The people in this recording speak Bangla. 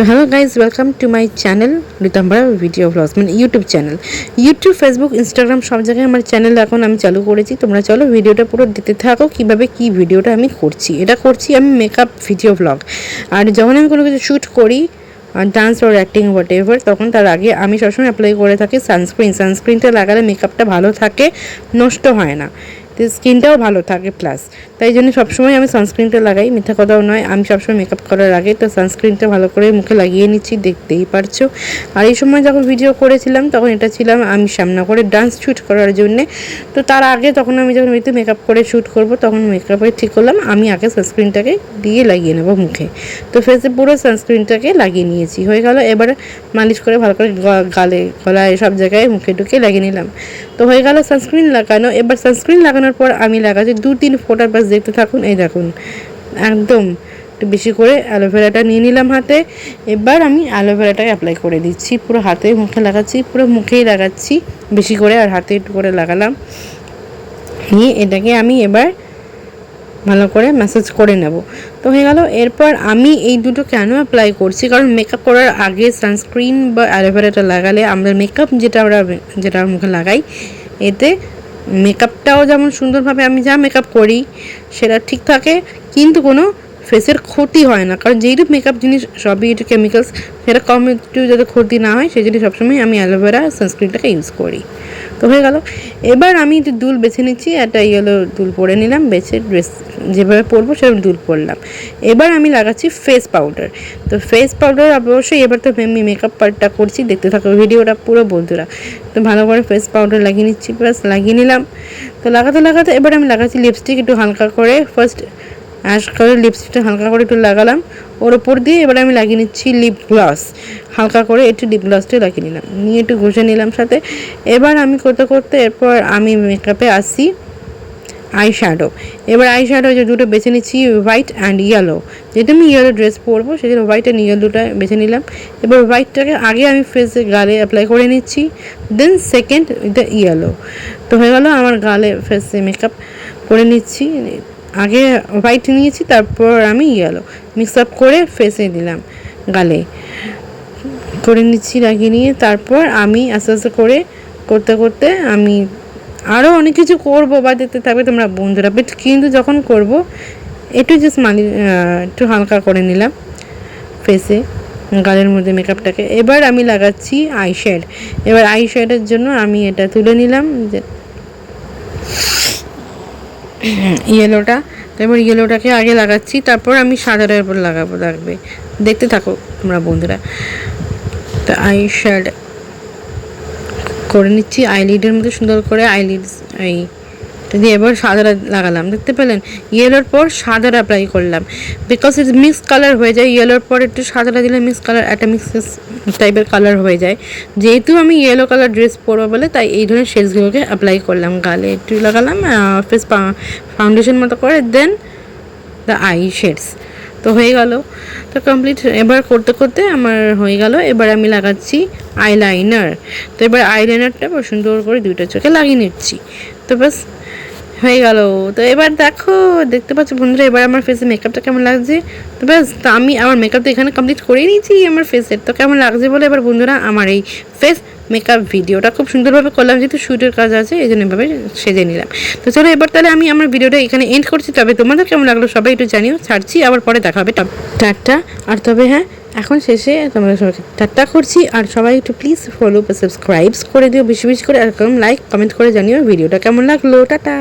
তো hello guys welcome to my channel Ritambhara video blogs মানে YouTube channel YouTube Facebook Instagram সব জায়গায় আমার চ্যানেল এখন আমি চালু করেছি। তোমরা চলো ভিডিওটা পুরো দিতে থাকো, কীভাবে কি ভিডিওটা আমি করছি। এটা করছি আমি মেকআপ ভিডিও ব্লগ আর যখন আমি কোনো কিছু শ্যুট করি dance or acting whatever তখন তার আগে আমি সবসময় অ্যাপ্লাই করে থাকি সানস্ক্রিন সানস্ক্রিনটা লাগালে মেকআপটা ভালো থাকে, নষ্ট হয় না। তো স্কিনটাও ভালো থাকে প্লাস তাই জন্য সবসময় আমি সানস্ক্রিনটা লাগাই। মিথ্যা কথাও নয়, আমি সবসময় মেকআপ করার আগে তো সানস্ক্রিনটা ভালো করে মুখে লাগিয়ে নিচ্ছি, দেখতেই পারছ। আর এই সময় যখন ভিডিও করেছিলাম, তখন এটা ছিলাম আমি সামনা করে ডান্স শ্যুট করার জন্যে। তো তার আগে তখন আমি যখন হয়তো মেকআপ করে শ্যুট করব, তখন মেকআপে ঠিক করলাম, আমি আগে সানস্ক্রিনটাকে দিয়ে লাগিয়ে নেব মুখে। তো ফেসে পুরো সানস্ক্রিনটাকে লাগিয়ে নিয়েছি, হয়ে গেল। এবার মালিশ করে ভালো করে গালে, গলায় সব জায়গায় মুখে ঢুকে লাগিয়ে নিলাম। তো হয়ে গেল সানস্ক্রিন লাগানো। এবার সানস্ক্রিন লাগানোর পর আমি লাগাচ্ছি। দু তিন ফোঁটা বাস দেখতে থাকুন, এই দেখুন। একদম একটু বেশি করে অ্যালোভেরাটা নিয়ে নিলাম হাতে। এবার আমি অ্যালোভেরাটাকে অ্যাপ্লাই করে দিচ্ছি। পুরো হাতে মুখে লাগাচ্ছি, পুরো মুখেই লাগাচ্ছি। বেশি করে আর হাতে একটু করে লাগালাম। নিয়ে এটাকে আমি এবার ভালো করে ম্যাসেজ করে নেব। তো হয়ে গেল, এরপর আমি এই দুটো কেন অ্যাপ্লাই করছি? কারণ মেকআপ করার আগে সানস্ক্রিন বা অ্যালোভেরাটা লাগালে আমরা মেকআপ যেটা আমরা, যেটা মুখে লাগাই, এতে মেকআপটাও যেমন সুন্দরভাবে আমি যা মেকআপ করি সেটা ঠিক থাকে। কিন্তু কোনো ফেসের ক্ষতি হয় না। কারণ যেহেতু মেকআপ জিনিস, সবই একটু কেমিক্যালস সেটা কম একটু যাতে ক্ষতি না হয়, সেই জন্য সবসময় আমি অ্যালোভেরা সানস্ক্রিনটাকে ইউজ করি। তো হয়ে গেল। এবার আমি একটু দুল বেছে নিচ্ছি, একটা ইয়েলো দুল পরে নিলাম, বেছে ড্রেস যেভাবে পরবো সেরকম দুল পরলাম। এবার আমি লাগাচ্ছি ফেস পাউডার তো ফেস পাউডার অবশ্যই এবার তো আমি মেকআপ পার্টটা করছি, দেখতে থাকো ভিডিওটা পুরো বন্ধুরা। তো ভালো করে ফেস পাউডার লাগিয়ে নিচ্ছি প্লাস লাগিয়ে নিলাম। তো লাগাতে লাগাতে এবার আমি লাগাচ্ছি লিপস্টিক একটু হালকা করে। ফার্স্ট অ্যাশ করে লিপস্টিকটা হালকা করে একটু লাগালাম। ওর ওপর দিয়ে এবার আমি লাগিয়ে নিচ্ছি লিপ গ্লস হালকা করে একটু লিপ গ্লসটা লাগিয়ে নিলাম। নিয়ে একটু ঘষে নিলাম সাথে। এবার আমি করতে করতে এরপর আমি মেকআপে আসি আই শ্যাডো এবার আই শ্যাডো যে দুটো বেছে নিচ্ছি হোয়াইট অ্যান্ড ইয়েলো যেহেতু আমি ইয়েলো ড্রেস পরবো সেই জন্য হোয়াইট অ্যান্ড ইয়েলোটা বেছে নিলাম। এবার হোয়াইটটাকে আগে আমি ফেসে গালে অ্যাপ্লাই করে নিচ্ছি। দেন সেকেন্ড দ্য ইয়েলো তো হয়ে গেলো আমার গালে ফেসে মেকআপ করে নিচ্ছি। আগে হোয়াইট নিয়েছি, তারপর আমি ইয়েলো মিক্স আপ করে ফেসে দিলাম গালে। করে নিচ্ছি, লাগিয়ে নিয়ে তারপর আমি আস্তে আস্তে করে করতে করতে আমি আরও অনেক কিছু করব, বা দেখতে থাকবে তোমরা বন্ধুরা। বাট কিন্তু যখন করব, একটু জাস্ট মালি একটু হালকা করে নিলাম ফেসে গালের মধ্যে মেকআপটাকে এবার আমি লাগাচ্ছি আই শেড এবার আই শেডের জন্য আমি এটা তুলে নিলাম, যে ইয়েলোটা। তারপর ইয়েলোটাকে আগে লাগাচ্ছি, তারপর আমি সাদাটার উপর লাগাবো, লাগবে। দেখতে থাকো তোমরা বন্ধুরা। তো আই শ্যাড করে নিচ্ছি আইলিডের মধ্যে সুন্দর করে আইলিডস এই দিয়ে এবার সাদাটা লাগালাম। দেখতে পেলেন? ইয়েলোর পর সাদাটা অ্যাপ্লাই করলাম। বিকজ ইটস মিক্স কালার হয়ে যায় ইয়েলোর পর একটু সাদাটা দিলে মিক্স কালার একটা মিক্স টাইপের কালার হয়ে যায়। যেহেতু আমি ইয়েলো কালার ড্রেস পরবো বলে, তাই এই ধরনের শেডসগুলোকে অ্যাপ্লাই করলাম গালে। একটু লাগালাম ফেস ফাউন্ডেশন মতো করে দেন দ্য আই শেডস তো হয়ে গেল। তো কমপ্লিট এবার করতে করতে আমার হয়ে গেল। এবার আমি লাগাচ্ছি আইলাইনার তো এবার আইলাইনারটা সুন্দর করে দুইটা চোখে লাগিয়ে নিচ্ছি। তো ব্যাস হয়ে গেল। তো এবার দেখো, দেখতে পাচ্ছ বন্ধুরা, এবার আমার ফেসে মেকআপটা কেমন লাগছে? তো ব্যাস, তো আমি আমার মেকআপ তো এখানে কমপ্লিট করেই নিয়েছি আমার ফেসের তো কেমন লাগছে বলে এবার বন্ধুরা আমার এই ফেস মেকআপ ভিডিওটা খুব সুন্দরভাবে করলাম, যেহেতু শ্যুটের কাজ আছে এই জন্য এভাবে সেজে নিলাম। তো চলো এবার তাহলে আমি আমার ভিডিওটা এখানে এন্ড করছি। তবে তোমাদের কেমন লাগল সবাই একটু জানিও, ছাড়ছি, আবার পরে দেখা হবে। টাটা, আর তবে হ্যাঁ এখন শেষে তোমাদের সবাইকে টাটা করছি। আর সবাই একটু প্লিজ ফলো বা সাবস্ক্রাইবস করে দিও, বেশি বেশি করে এরকম লাইক কমেন্ট করে জানিও ভিডিওটা কেমন লাগল। টাটা।